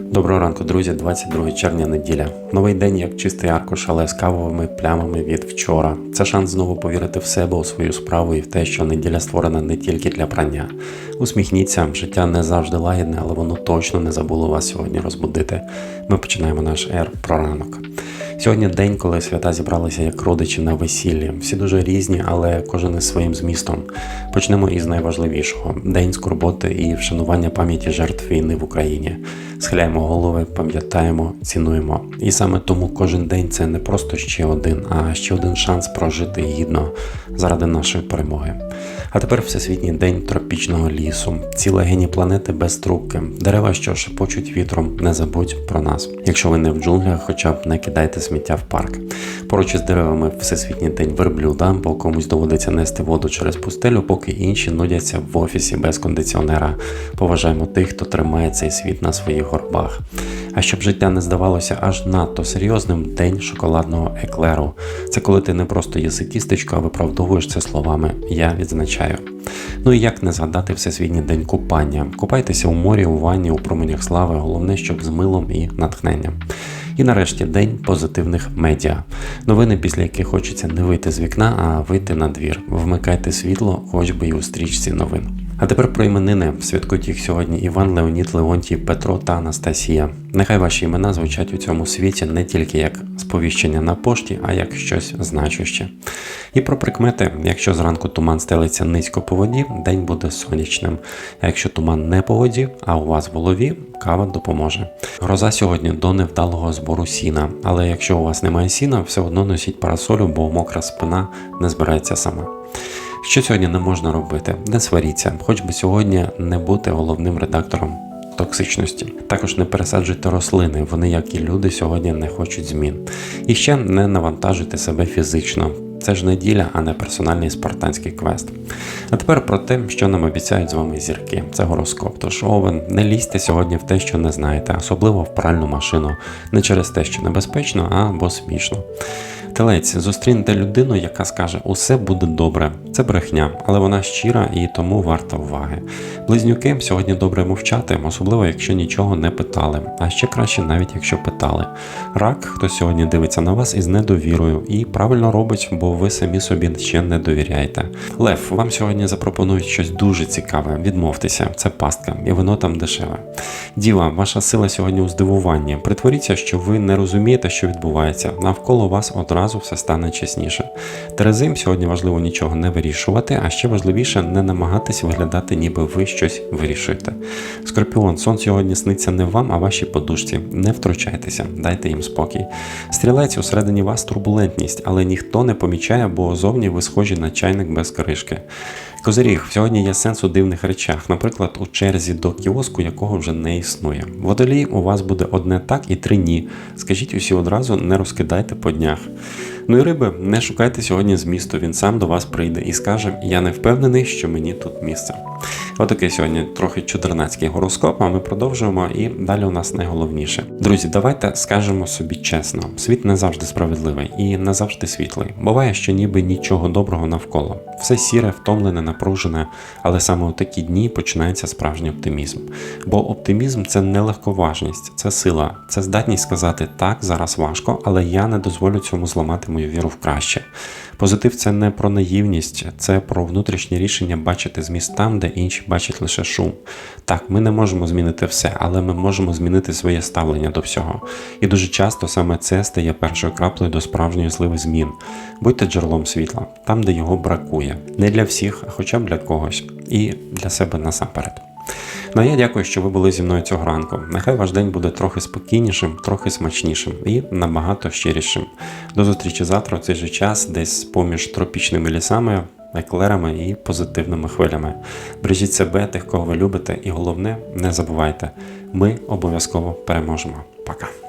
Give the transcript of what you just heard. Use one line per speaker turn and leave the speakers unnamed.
Доброго ранку, друзі, 22 червня неділя. Новий день як чистий аркуш, але з кавовими плямами від вчора. Це шанс знову повірити в себе, у свою справу і в те, що неділя створена не тільки для прання. Усміхніться, життя не завжди лагідне, але воно точно не забуло вас сьогодні розбудити. Ми починаємо наш ер про ранок. Сьогодні день, коли свята зібралися як родичі на весіллі. Всі дуже різні, але кожен із своїм змістом. Почнемо із найважливішого: день скорботи і вшанування пам'яті жертв війни в Україні. Схиляємо голови, пам'ятаємо, цінуємо. І саме тому кожен день це не просто ще один, а ще один шанс прожити гідно заради нашої перемоги. А тепер Всесвітній день тропічного лісу, ці легені планети без трубки, дерева, що шепочуть вітром, не забудь про нас. Якщо ви не в джунглях, хоча б не кидайте сміття в парк. Поруч із деревами Всесвітній день верблюда, бо комусь доводиться нести воду через пустелю, поки інші нудяться в офісі без кондиціонера. Поважаємо тих, хто тримає цей світ на своїх горбах. А щоб життя не здавалося аж надто серйозним, день шоколадного еклеру. Це коли ти не просто їси тістечко, а виправдовуєш це словами Я відзначаю. Ну і як не згадати Всесвітній день купання. Купайтеся у морі, у ванні, у променях слави, головне, щоб з милом і натхненням. І нарешті день позитивних медіа. Новини, після яких хочеться не вийти з вікна, а вийти на двір. Вмикайте світло, хоч би і у стрічці новин. А тепер про іменини. Святкують їх сьогодні Іван, Леонід, Леонтій, Петро та Анастасія. Нехай ваші імена звучать у цьому світі не тільки як сповіщення на пошті, а як щось значуще. І про прикмети, якщо зранку туман стелиться низько по воді, день буде сонячним. А якщо туман не по воді, а у вас в голові, кава допоможе. Гроза сьогодні до невдалого збору сіна, але якщо у вас немає сіна, все одно носіть парасолю, бо мокра спина не збирається сама. Що сьогодні не можна робити? Не сваріться, хоч би сьогодні не бути головним редактором токсичності. Також не пересаджуйте рослини, вони, як і люди, сьогодні не хочуть змін. І ще не навантажуйте себе фізично. Це ж неділя, а не персональний спартанський квест. А тепер про те, що нам обіцяють з вами зірки. Це гороскоп. Тож овен, не лізьте сьогодні в те, що не знаєте, особливо в пральну машину, не через те, що небезпечно, а бо смішно. Телець, зустрінете людину, яка скаже, усе буде добре. Це брехня, але вона щира і тому варта уваги. Близнюки сьогодні добре мовчати, особливо якщо нічого не питали, а ще краще, навіть якщо питали. Рак, хто сьогодні дивиться на вас із недовірою і правильно робить, бо ви самі собі ще не довіряєте. Лев, вам сьогодні запропонують щось дуже цікаве. Відмовтеся, це пастка, і воно там дешеве. Діва, ваша сила сьогодні у здивуванні. Притворіться, що ви не розумієте, що відбувається. Навколо вас одразу все стане чесніше. Терезим сьогодні важливо нічого не вирішувати, а ще важливіше не намагатись виглядати, ніби ви щось вирішуєте. Скорпіон, сон сьогодні сниться не вам, а вашій подушці. Не втручайтеся, дайте їм спокій. Стрілець усередині вас турбулентність, але ніхто не помічає, бо зовні ви схожі на чайник без кришки. Козиріг, сьогодні є сенс у дивних речах, наприклад, у черзі до кіоску, якого вже не існує. Водолій у вас буде одне так і три ні. Скажіть усі одразу, не розкидайте по днях. Ну і риби, не шукайте сьогодні змісту, він сам до вас прийде і скаже: Я не впевнений, що мені тут місце. Отакий сьогодні трохи чудернацький гороскоп, а ми продовжуємо і далі у нас найголовніше. Друзі, давайте скажемо собі чесно: світ не завжди справедливий і не завжди світлий. Буває, що ніби нічого доброго навколо. Все сіре, втомлене, напружене, але саме у такі дні починається справжній оптимізм. Бо оптимізм це не легковажність, це сила, це здатність сказати так, зараз важко, але я не дозволю цьому зламати мою віру в краще. Позитив це не про наївність, це про внутрішнє рішення бачити зміст там, де інші бачать лише шум. Так, ми не можемо змінити все, але ми можемо змінити своє ставлення до всього. І дуже часто саме це стає першою краплею до справжньої зливи змін. Будьте джерелом світла, там, де його бракує. Не для всіх, а хоча б для когось. І для себе насамперед. Ну а я дякую, що ви були зі мною цього ранку. Нехай ваш день буде трохи спокійнішим, трохи смачнішим і набагато щирішим. До зустрічі завтра у цей же час, десь поміж тропічними лісами, еклерами і позитивними хвилями. Бережіть себе, тих, кого ви любите, і головне, не забувайте, ми обов'язково переможемо. Пока.